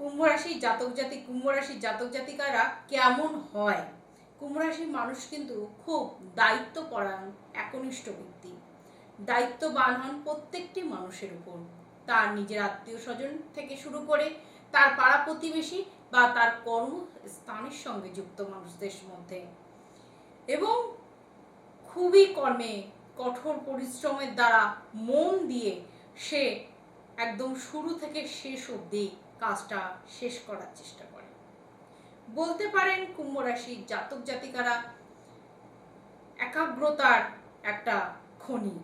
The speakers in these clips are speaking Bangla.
কুম্ভ রাশির জাতক জাতি কুম্ভ রাশির জাতক জাতিকারা কেমন হয়? কুম্ভ রাশির মানুষ কিন্তু খুব দায়িত্বপরায়ণ, একনিষ্ঠ ব্যক্তি। দায়িত্ববান হন প্রত্যেকটি মানুষের উপর। তার নিজের আত্মীয় স্বজন থেকে শুরু করে তার পাড়া প্রতিবেশী বা তার কর্মস্থানের সঙ্গে যুক্ত মানুষদের মধ্যে। এবং খুবই কর্মে, কঠোর পরিশ্রমের দ্বারা মন দিয়ে সে একদম শুরু থেকে শেষ অবধি কাজটা শেষ করার চেষ্টা করে। বলতে পারেন কুম্ভ রাশির জাতক জাতিকারা একাগ্রতার একটা খনি।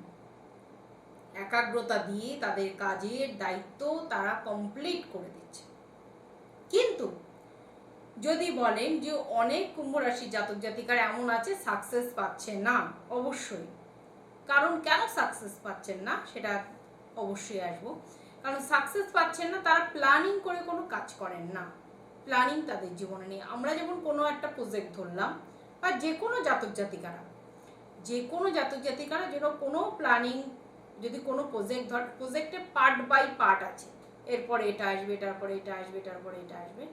একাগ্রতা দিয়ে তাদের কাজের দায়িত্ব তারা কমপ্লিট করে দিচ্ছে। কিন্তু যদি বলেন যে অনেক কুম্ভ রাশির জাতক জাতিকার এমন আছে সাকসেস পাচ্ছে না, অবশ্যই। কারণ কেন সাকসেস পাচ্ছেন না, সেটা অবশ্যই আসব। কারণ সাকসেস পাচ্ছেন না, তারা প্ল্যানিং করে কোনো কাজ করেন না। প্ল্যানিং তাদের জীবনে নেই। আমরা যেমন কোনো একটা প্রজেক্ট ধরলাম, বা যে কোনো জাতক জাতিকারা, যে কোনো জাতক জাতিকারা যেন কোনো প্ল্যানিং যদি কোনো প্রজেক্ট ধর প্রজেক্টে পার্ট বাই পার্ট আছে। এরপরে এটা আসবে এটার পরে এটা আসবে এটার পরে এটা আসবে।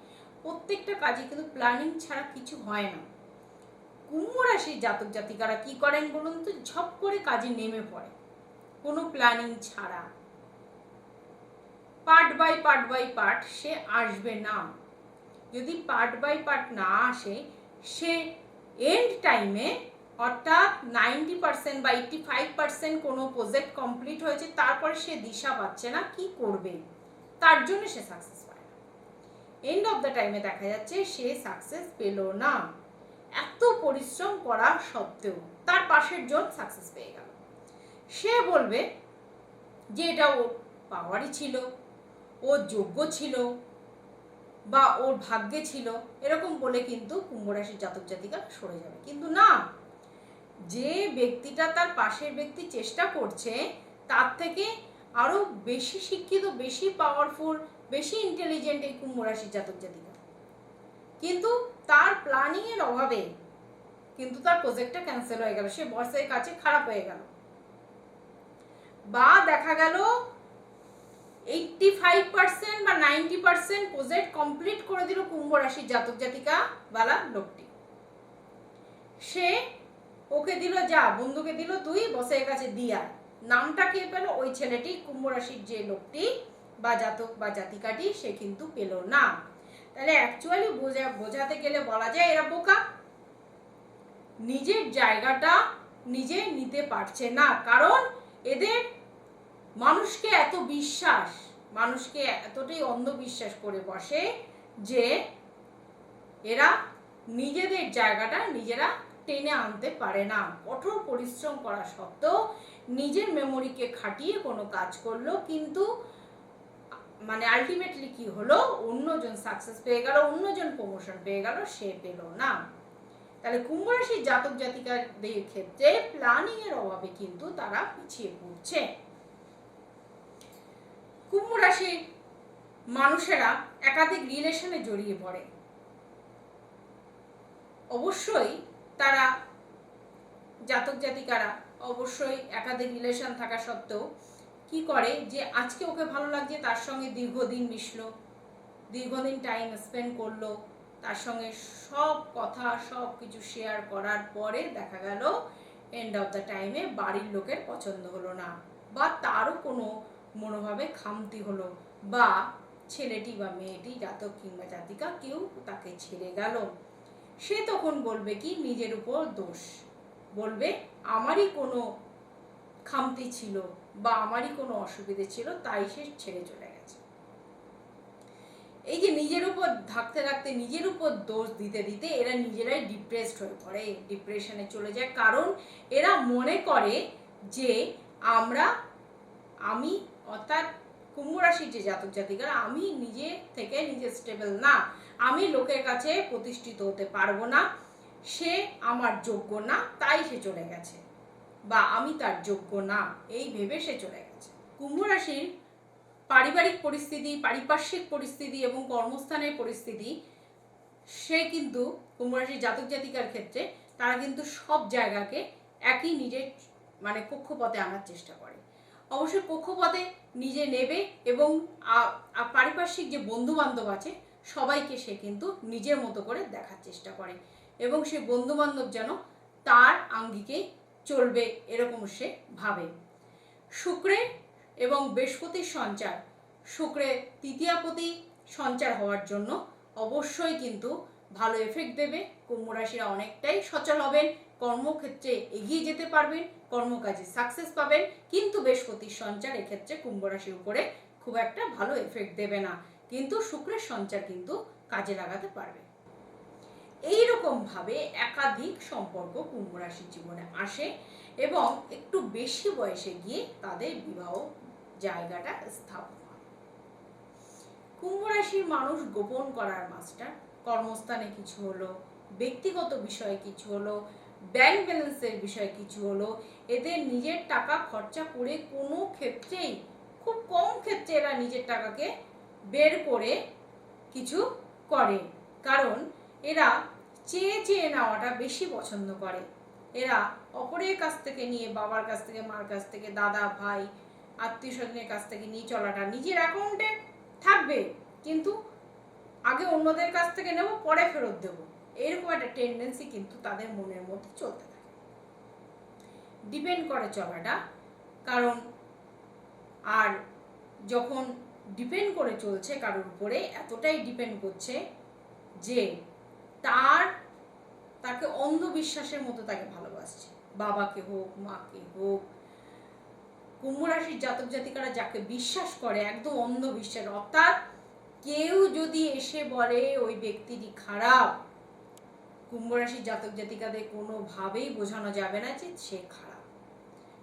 প্রত্যেকটা কাজে কিন্তু প্ল্যানিং ছাড়া কিছু হয় না। কুম্ভ রাশির জাতক জাতিকারা কি করেন বলুন তো? ঝপ করে কাজে নেমে পড়ে। কোনো প্ল্যানিং ছাড়া। Part by part by part সে আসবে না। যদি পার্ট বাই পার্ট না আসে, সে এন্ড টাইমে অর্থাৎ নাইনটি পার্সেন্ট বা এইটটি ফাইভ পার্সেন্ট কোনো প্রজেক্ট কমপ্লিট হয়েছে, তারপরে সে দিশা পাচ্ছে না, কি করবে? তার জন্য সে সাকসেস পায় না। এন্ড অফ দ্য টাইমে দেখা যাচ্ছে সে সাকসেস পেল না। এত পরিশ্রম করা সত্ত্বেও তার পাশের জন সাকসেস পেয়ে গেল। সে বলবে যে এটা ওর পাওয়ারই ছিল। ও যোগ্য ছিল বা ওর ভাগ্যে ছিল, এরকম বলে কিন্তু কুম্ভ রাশির জাতক জাতিকা সরে যাবে। কিন্তু না, যে ব্যক্তিটা তার পাশের ব্যক্তি চেষ্টা করছে, তার থেকে আরও বেশি শিক্ষিত, বেশি পাওয়ারফুল বেশি ইন্টেলিজেন্ট এই কুম্ভ রাশির জাতক জাতিকা। কিন্তু তার প্ল্যানিং এর অভাবে কিন্তু তার প্রজেক্টটা ক্যান্সেল হয়ে গেল। সে বসের কাছে খারাপ হয়ে গেল। বা দেখা গেল ফাইভ পার্সেন্ট বা নাইনটি পার্সেন্ট প্রজেক্ট কমপ্লিট করে দিল কুম্ভ রাশির জাতক জাতিকা বালা লোকটি। সে ওকে দিল যা, বন্ধুকে দিল তুই, বসের কাছে দিয়া। নামটা কে পেল? ওই ছেলেটি, কুম্ভ রাশির যে লোকটি বা জাতক বা জাতিকাটি, সে কিন্তু পেল না। তাহলে অ্যাকচুয়ালি বোঝা, বোঝাতে গেলে বলা যায় এরা বোকা। নিজের জায়গাটা নিজে নিতে পারছে না। কারণ এদের মানুষকে এত বিশ্বাস। মানুষকে এতটাই অন্ধবিশ্বাস করে বসে যে এরা নিজেদের জায়গাটা নিজেরা টেনে আনতে পারে না। কঠোর পরিশ্রম করা সত্ত্বেও নিজের মেমোরিকে খাটিয়ে কোনো কাজ করল, কিন্তু মানে আলটিমেটলি কি হলো? অন্যজন সাকসেস পেয়ে গেল, অন্যজন প্রমোশন পেয়ে গেল, সে পেল না। তাহলে কুম্ভ রাশির জাতক জাতিকাদের ক্ষেত্রে প্ল্যানিং এর অভাবে কিন্তু তারা পিছিয়ে পড়ছে। কুম্ভ রাশির মানুষেরা একাধিক রিলেশনে জড়িয়ে পড়ে। অবশ্যই তারা জাতক জাতিকারা অবশ্যই একাধিক রিলেশন থাকা সত্ত্বেও কি করে যে আজকে ওকে ভালো লাগছে তার সঙ্গে দীর্ঘদিন মিশলো, দীর্ঘদিন টাইম স্পেন্ড করল, তার সঙ্গে সব কথা, সব কিছু শেয়ার করার পরে দেখা গেল এন্ড অফ দ্য টাইমে বাড়ির লোকের পছন্দ হলো না বা তারও কোনো মনোভাবে খামতি হলো। বা ছেলেটি বা মেয়েটি, জাতক কিংবা জাতিকা, কেউ তাকে ছেড়ে গেল। সে তখন বলবে কি, নিজের উপর দোষ। বলবে, আমারই কোনো খামতি ছিল বা আমারই কোনো অসুবিধে ছিল, তাই সে ছেড়ে চলে গেছে। এই যে নিজের উপর থাকতে থাকতে, নিজের উপর দোষ দিতে দিতে এরা নিজেরাই ডিপ্রেসড হয়ে পড়ে। ডিপ্রেশনে চলে যায়। কারণ এরা মনে করে যে, আমরা, আমি অর্থাৎ কুম্ভ রাশির যে জাতক জাতিকারা, আমি নিজে থেকে নিজে স্টেবল না। আমি লোকের কাছে প্রতিষ্ঠিত হতে পারব না। সে আমার যোগ্য না, তাই সে চলে গেছে। বা আমি তার যোগ্য না, এই ভেবে সে চলে গেছে। কুম্ভ রাশির পারিবারিক পরিস্থিতি, পারিপার্শ্বিক পরিস্থিতি এবং কর্মস্থানের পরিস্থিতি, সে কিন্তু কুম্ভ রাশির জাতক জাতিকার ক্ষেত্রে তারা কিন্তু সব জায়গাকে একই নিজের মানে কক্ষপথে আনার চেষ্টা করে। অবশ্যই কক্ষপথে নিজে নেবে এবং পারিপার্শ্বিক যে বন্ধু বান্ধব আছে, সবাইকে সে কিন্তু নিজের মতো করে দেখার চেষ্টা করে। এবং সে বন্ধু বান্ধব যেন তার আঙ্গিকেই চলবে এরকম সে ভাবে। শুক্রে এবং বৃহস্পতির সঞ্চার। শুক্রে তৃতীয়াপতি সঞ্চার হওয়ার জন্য অবশ্যই কিন্তু ভালো এফেক্ট দেবে। কুম্ভ রাশিরা অনেকটাই সচল হবেন। কর্মক্ষেত্রে এগিয়ে যেতে পারবেন, কর্মকাজে সাকসেস পাবেন, কিন্তু বৃহস্পতির সঞ্চার এক্ষেত্রে কুম্ভ রাশির উপরে খুব একটা ভালো এফেক্ট দেবে না। কিন্তু শুক্রের সঞ্চার কিন্তু কাজে লাগাতে পারবে। এইরকম ভাবে একাধিক সম্পর্ক কুম্ভ রাশির জীবনে আসে এবং একটু বেশি বয়সে গিয়ে তাদের বিবাহ জায়গাটা স্থাপন কুম্ভ রাশির মানুষ গোপন করার মাস্টার কর্মস্থানে কিছু হলো, ব্যক্তিগত বিষয়ে কিছু হলো ব্যাংক ব্যালেন্সের বিষয় কিছু হলো, এদের নিজের টাকা খরচা করে কোনো ক্ষেত্রেই, খুব কম ক্ষেত্রে এরা নিজের টাকাকে বের করে কিছু করে। কারণ এরা চেয়ে চেয়ে নেওয়াটা বেশি পছন্দ করে। এরা অপরের কাছ থেকে নিয়ে বাবার কাছ থেকে, মার কাছ থেকে, দাদা, ভাই আত্মীয় স্বজনের কাছ থেকে নিয়ে চলাটা নিজের অ্যাকাউন্টে থাকবে, কিন্তু আগে অন্যদের কাছ থেকে নেব, পরে ফেরত দেব। এরকম একটা টেন্ডেন্সি কিন্তু তাদের মনের মধ্যে চলতে থাকে। ডিপেন্ড করে চলাটা, কারণ আর যখন ডিপেন্ড করে চলছে কারোর উপরে, এতটাই ডিপেন্ড করছে যে তার, তাকে অন্ধবিশ্বাসের মতো তাকে ভালোবাসছে। বাবাকে হোক, মাকে হোক, কুম্ভ রাশির জাতক জাতিকারা যাকে বিশ্বাস করে, একদম অন্ধবিশ্বাস অর্থাৎ কেউ যদি এসে বলে, ওই ব্যক্তিটি খারাপ। কুম্ভ রাশির জাতক জাতিকাদের কোনোভাবেই বোঝানো যাবে না যে সে খারাপ।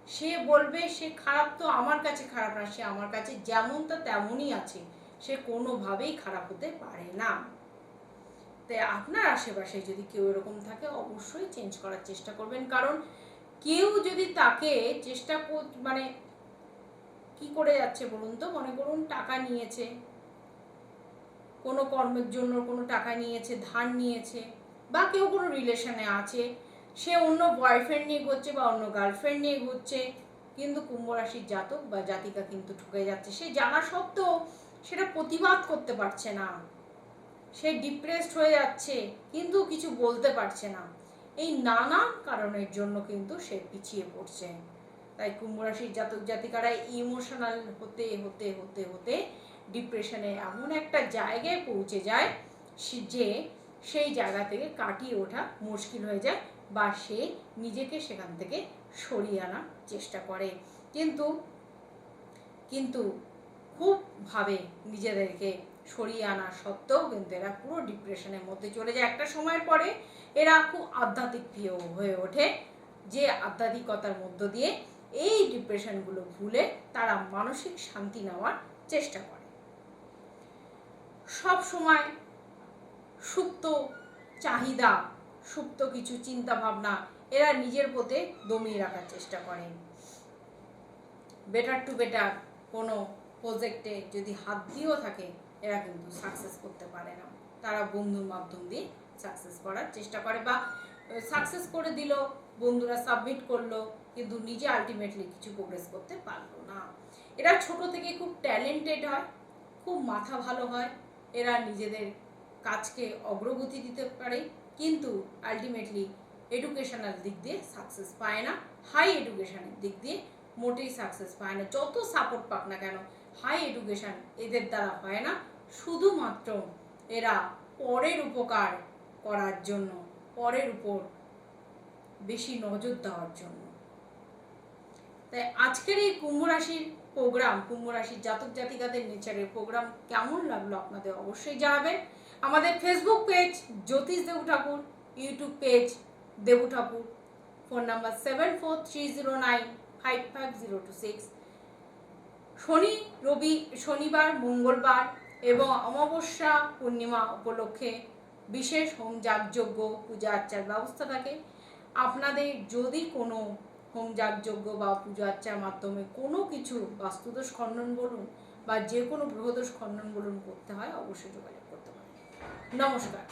সে বলবে, সে খারাপ তো আমার কাছে খারাপ না, সে আমার কাছে যেমনটা তেমনই আছে, সে কোনোভাবেই খারাপ হতে পারে না। তাই আপনার আশেপাশে যদি কেউ এরকম থাকে, অবশ্যই চেঞ্জ করার চেষ্টা করবেন। কারণ কেউ যদি তাকে চেষ্টা মানে কি করে যাচ্ছে বলুন তো? মনে করুন টাকা নিয়েছে, কোনো কর্মের জন্য কোনো টাকা নিয়েছে, ধার নিয়েছে বা কেউ কোনো রিলেশনে আছে, সে অন্য বয়ফ্রেন্ড নিয়ে ঘুরছে বা অন্য গার্লফ্রেন্ড নিয়ে ঘুরছে, কিন্তু কুম্ভ রাশির জাতক বা জাতিকা কিন্তু ঠকে যাচ্ছে। সে জানা সত্ত্বেও সেটা প্রতিবাদ করতে পারছে না। সে ডিপ্রেসড হয়ে যাচ্ছে, কিন্তু কিছু বলতে পারছে না। এই নানা কারণের জন্য কিন্তু সে পিছিয়ে পড়ছে। তাই কুম্ভ রাশির জাতক জাতিকারা ইমোশনাল হতে হতে হতে হতে ডিপ্রেশনে এমন একটা জায়গায় পৌঁছে যায় যে সেই জায়গা থেকে কাটিয়ে ওঠা মুশকিল হয়ে যায় বা সে নিজেকে সেখান থেকে সরিয়ে আনার চেষ্টা করে। কিন্তু কিন্তু খুব ভাবে নিজেদেরকে সরিয়ে আনা সত্ত্বেও কিন্তু এরা পুরো ডিপ্রেশনের মধ্যে চলে যায়। একটা সময়ের পরে এরা খুব আধ্যাত্মিক প্রিয় হয়ে ওঠে। যে আধ্যাত্মিকতার মধ্য দিয়ে এই ডিপ্রেশনগুলো ভুলে তারা মানসিক শান্তি নেওয়ার চেষ্টা করে। সব সময় সুপ্ত চাহিদা, সুপ্ত কিছু চিন্তা ভাবনা এরা নিজের পথে দমিয়ে রাখার চেষ্টা করেন বেটার টু বেটার কোনো প্রজেক্টে যদি হাত দিয়েও থাকে, এরা কিন্তু সাকসেস করতে পারে না। তারা বন্ধুর মাধ্যম দিয়ে সাকসেস করার চেষ্টা করে বা সাকসেস করে দিল, বন্ধুরা সাবমিট করল, কিন্তু নিজে আলটিমেটলি কিছু প্রোগ্রেস করতে পারল না। এরা ছোট থেকে খুব ট্যালেন্টেড হয়, খুব মাথা ভালো হয়, এরা নিজেদের কাজকে অগ্রগতি দিতে পারে, কিন্তু আলটিমেটলি এডুকেশনাল দিক দিয়ে সাকসেস পায় না। হাই এডুকেশনের দিক দিয়ে মোটেই সাকসেস পায় না। যত সাপোর্ট পাক না কেন হাই এডুকেশন এদের দ্বারা হয় না। শুধুমাত্র এরা পরের উপকার করার জন্য, পরের উপর বেশি নজর দেওয়ার জন্য। তাই আজকের এই কুম্ভ রাশির প্রোগ্রাম কুম্ভ রাশির জাতক জাতিকাদের নেচারের প্রোগ্রাম কেমন লাগল আপনাদের অবশ্যই জানাবেন। আমাদের Facebook page Jyotish Debu Thakur YouTube page Debu Thakur phone number seven four three zero nine five five zero two six শনি রবি শনিবার, মঙ্গলবার এবং অমাবস্যা পূর্ণিমা উপলক্ষে বিশেষ হোম যাগযজ্ঞ, পূজা আর্চার ব্যবস্থা থাকে। আপনাদের যদি কোনো হোম যাগযজ্ঞ বা পূজা আর্চার মাধ্যমে কোনো কিছু বাস্তুদোষ খণ্ডন বলুন বা যে কোনো গ্রহদোষ খণ্ডন বলুন করতে হয়, অবশ্যই যোগাযোগ নমস্কার